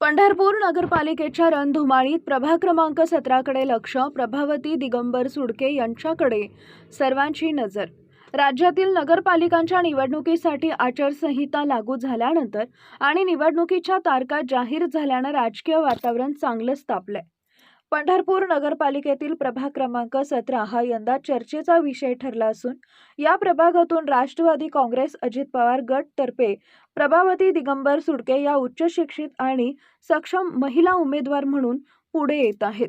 पंढरपूर नगरपालिकेच्या रणधुमाळीत प्रभाग क्रमांक सतराकडे लक्ष प्रभावती दिगंबर सुडके यांच्याकडे सर्वांची नजर. राज्यातील नगरपालिकांच्या निवडणुकीसाठी आचारसंहिता लागू झाल्यानंतर आणि निवडणुकीच्या तारखा जाहीर झाल्यानं राजकीय वातावरण चांगलंच तापलंय. पंढरपूर नगरपालिकेतील प्रभाग क्रमांक सतरा हा यंदा चर्चेचा विषय ठरला असून या प्रभागातून राष्ट्रवादी काँग्रेस अजित पवार गटतर्फे प्रभावती दिगंबर सुडके या उच्च शिक्षित आणि सक्षम महिला उमेदवार म्हणून पुढे येत आहेत.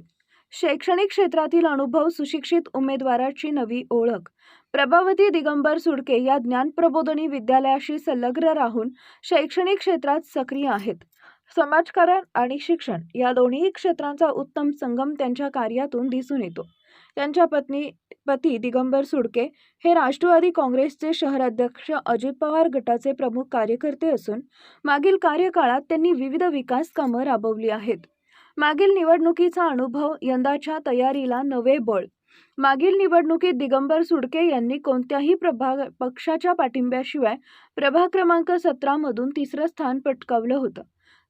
शैक्षणिक क्षेत्रातील अनुभव सुशिक्षित उमेदवाराची नवी ओळख. प्रभावती दिगंबर सुडके या ज्ञान प्रबोधनी विद्यालयाशी संलग्न राहून शैक्षणिक क्षेत्रात सक्रिय आहेत. समाजकारण आणि शिक्षण या दोन्ही क्षेत्रांचा उत्तम संगम त्यांच्या कार्यातून दिसून येतो. त्यांच्या पत्नी पती दिगंबर सुडके हे राष्ट्रवादी काँग्रेसचे शहराध्यक्ष अजित पवार गटाचे प्रमुख कार्यकर्ते असून मागील कार्यकाळात त्यांनी विविध विकास कामं राबवली आहेत. मागील निवडणुकीचा अनुभव यंदाच्या तयारीला नवे बळ. मागील निवडणुकीत दिगंबर सुडके यांनी कोणत्याही प्रभाग पक्षाच्या पाठिंब्याशिवाय प्रभाग क्रमांक सतरामधून तिसरं स्थान पटकावलं होतं.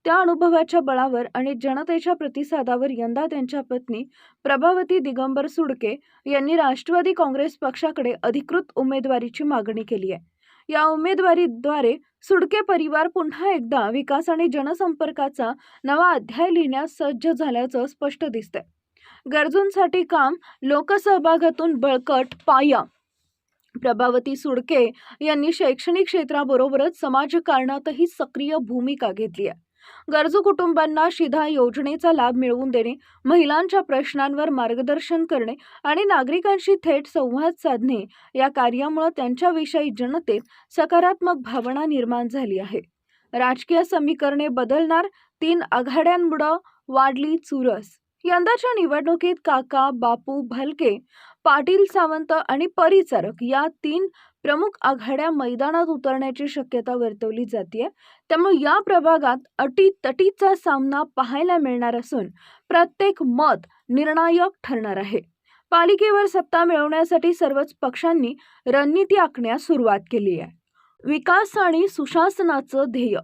त्या अनुभवाच्या बळावर आणि जनतेच्या प्रतिसादावर यंदा त्यांच्या पत्नी प्रभावती दिगंबर सुडके यांनी राष्ट्रवादी काँग्रेस पक्षाकडे अधिकृत उमेदवारीची मागणी केली आहे. या उमेदवारीद्वारे सुडके परिवार पुन्हा एकदा विकास आणि जनसंपर्काचा नवा अध्याय लिहिण्यास सज्ज झाल्याचं स्पष्ट दिसतंय. गरजूंसाठी काम लोकसहभागातून बळकट पाया. प्रभावती सुडके यांनी शैक्षणिक क्षेत्राबरोबरच समाजकारणातही सक्रिय भूमिका घेतली आहे. गरजू कुटुंबांना शिधा योजनेचा लाभ मिळवून देणे महिलांच्या प्रश्नांवर मार्गदर्शन करणे आणि नागरिकांशी थेट संवाद साधणे या कार्यामुळे त्यांच्याविषयी जनतेत सकारात्मक भावना निर्माण झाली आहे. राजकीय समीकरणे बदलणार तीन आघाड्यांमुळं वाढली चुरस यंदाच्या निवडणुकीत काका बापू भलके पाटील सावंत आणि परिचारक या तीन प्रमुख आघाड्या मैदानात उतरण्याची शक्यता वर्तवली जाते त्यामुळे या प्रभागात अटीतटीचा सामना पाहायला मिळणार असून प्रत्येक मत निर्णायक ठरणार आहे. पालिकेवर सत्ता मिळवण्यासाठी सर्वच पक्षांनी रणनीती आखण्यास सुरुवात केली आहे. विकास आणि सुशासनाचं ध्येय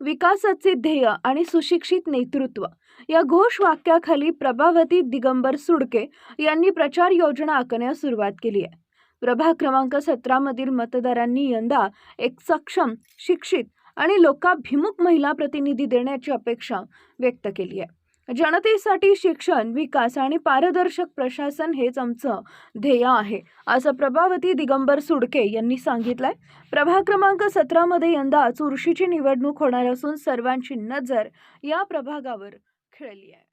विकासाचे ध्येय आणि सुशिक्षित नेतृत्व. या घोष वाक्याखाली प्रभावती दिगंबर सुडके यांनी प्रचार योजना आखण्यास सुरुवात केली आहे. प्रभाग क्रमांक सतरामधील मतदारांनी यंदा एक सक्षम शिक्षित आणि लोकाभिमुख महिला प्रतिनिधी देण्याची अपेक्षा व्यक्त केली आहे. जनतेसाठी शिक्षण विकास आणि पारदर्शक प्रशासन हेच आमचं ध्येय आहे असं प्रभावती दिगंबर सुडके यांनी सांगितलंय. प्रभाग क्रमांक सतरामध्ये यंदा चुरशीची निवडणूक होणार असून सर्वांची नजर या प्रभागावर खेळली आहे.